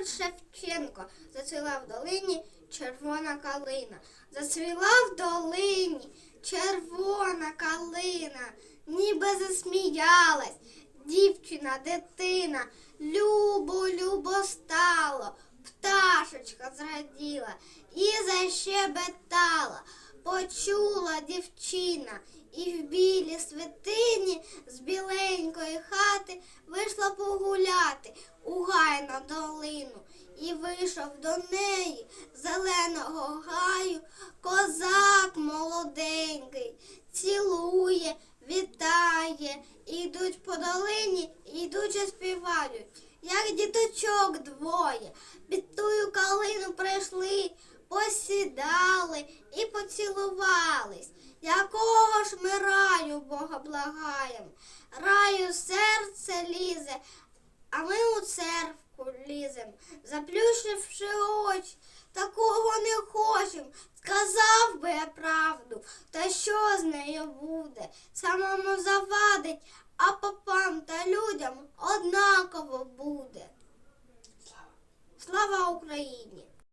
Тарас Шевченко зацвіла в долині червона калина. Зацвіла в долині червона калина, ніби засміялась дівчина, дитина. Любо, любо стало, пташечка зраділа і защебетала. Почула дівчина, і в білій свитині з біленької хати вийшла погуляти у гай на долину. І вийшов до неї зеленого гаю козак молоденький, цілує, вітає, ідуть по долині, ідучи співають, як діточок двоє, під тую калину прийшли, посідали і поцілувались. Якого ж ми раю Бога благаєм? Лізе, а ми у церкву лізем, заплющивши очі, такого не хочем. Сказав би я правду, та що з нею буде? Самому завадить, а попам та людям однаково буде. Слава Україні!